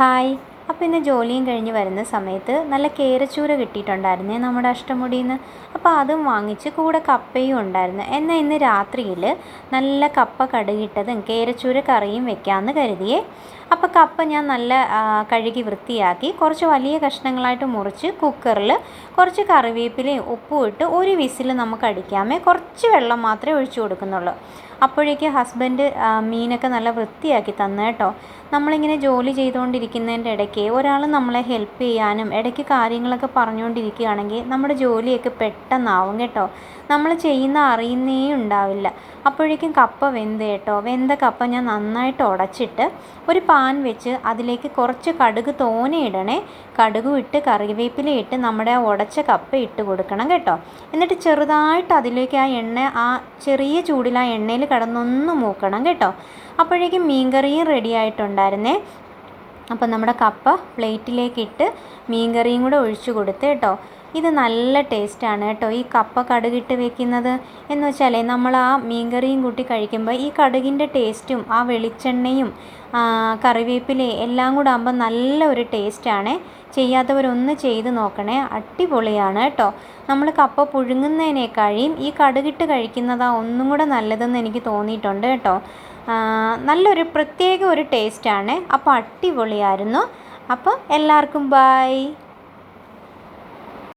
Hi. അപ്പോൾ ഇന്ന് ജോലിയും കഴിഞ്ഞ് വരുന്ന സമയത്ത് നല്ല കേരച്ചൂര കിട്ടിയിട്ടുണ്ടായിരുന്നേ നമ്മുടെ അഷ്ടമുടിയിൽ നിന്ന് അപ്പോൾ അതും വാങ്ങിച്ച് കൂടെ കപ്പയും ഉണ്ടായിരുന്നു. എന്നാൽ ഇന്ന് രാത്രിയിൽ നല്ല കപ്പ കടുകിട്ടതും കേരച്ചൂര കറിയും വെക്കാമെന്ന് കരുതിയേ. അപ്പോൾ കപ്പ ഞാൻ നല്ല കഴുകി വൃത്തിയാക്കി കുറച്ച് വലിയ കഷ്ണങ്ങളായിട്ട് മുറിച്ച് കുക്കറിൽ കുറച്ച് കറിവേപ്പിലയും ഉപ്പും ഇട്ട് ഒരു വിസിൽ നമുക്ക് അടിക്കാമേ. കുറച്ച് വെള്ളം മാത്രമേ ഒഴിച്ചു കൊടുക്കുന്നുള്ളൂ. അപ്പോഴേക്ക് ഹസ്ബൻഡ് മീനൊക്കെ നല്ല വൃത്തിയാക്കി തന്നു കേട്ടോ. നമ്മളിങ്ങനെ ജോലി ചെയ്തുകൊണ്ടിരിക്കുന്നതിന്റെ ഇടയ്ക്ക് ഒരാൾ നമ്മളെ ഹെൽപ്പ് ചെയ്യാനും ഇടയ്ക്ക് കാര്യങ്ങളൊക്കെ പറഞ്ഞുകൊണ്ടിരിക്കുകയാണെങ്കിൽ നമ്മുടെ ജോലിയൊക്കെ പെട്ടെന്നാവും കേട്ടോ. നമ്മൾ ചെയ്യുന്ന അറിയുന്നേ ഉണ്ടാവില്ല. അപ്പോഴേക്കും കപ്പ വെന്ത് കേട്ടോ. വെന്ത കപ്പ ഞാൻ നന്നായിട്ട് ഉടച്ചിട്ട് ഒരു പാൻ വെച്ച് അതിലേക്ക് കുറച്ച് കടുക് തോനെ ഇടണേ. കടുകും ഇട്ട് കറിവേപ്പില ഇട്ട് നമ്മുടെ ഉടച്ച കപ്പ ഇട്ട് കൊടുക്കണം കേട്ടോ. എന്നിട്ട് ചെറുതായിട്ട് അതിലേക്ക് ആ എണ്ണ ആ ചെറിയ ചൂടിൽ ആ എണ്ണയിൽ കിടന്നൊന്ന് മൂക്കണം കേട്ടോ. അപ്പോഴേക്കും മീൻകറിയും റെഡി ആയിട്ടുണ്ടായിരുന്നേ. അപ്പം നമ്മുടെ കപ്പ പ്ലേറ്റിലേക്കിട്ട് മീൻകറിയും കൂടെ ഒഴിച്ചു കൊടുത്ത് കേട്ടോ. ഇത് നല്ല ടേസ്റ്റാണ് കേട്ടോ. ഈ കപ്പ കടുകിട്ട് വെക്കുന്നത് എന്ന് വെച്ചാൽ നമ്മൾ ആ മീൻകറിയും കൂട്ടി കഴിക്കുമ്പോൾ ഈ കടുകിന്റെ ടേസ്റ്റും ആ വെളിച്ചെണ്ണയും കറിവേപ്പിലെ എല്ലാം കൂടെ ആകുമ്പോൾ നല്ല ഒരു ടേസ്റ്റാണ്. ചെയ്യാത്തവരൊന്ന് ചെയ്ത് നോക്കണേ. അടിപൊളിയാണ് കേട്ടോ. നമ്മൾ കപ്പ പുഴുങ്ങുന്നതിനേക്കാളും ഈ കടുകിട്ട് കഴിക്കുന്നതാ ഒന്നും കൂടെ നല്ലതെന്ന് എനിക്ക് തോന്നിയിട്ടുണ്ട് കേട്ടോ. നല്ലൊരു പ്രത്യേക ഒരു ടേസ്റ്റാണ്. അപ്പോൾ അടിപൊളിയായിരുന്നു. അപ്പോൾ എല്ലാവർക്കും ബൈ.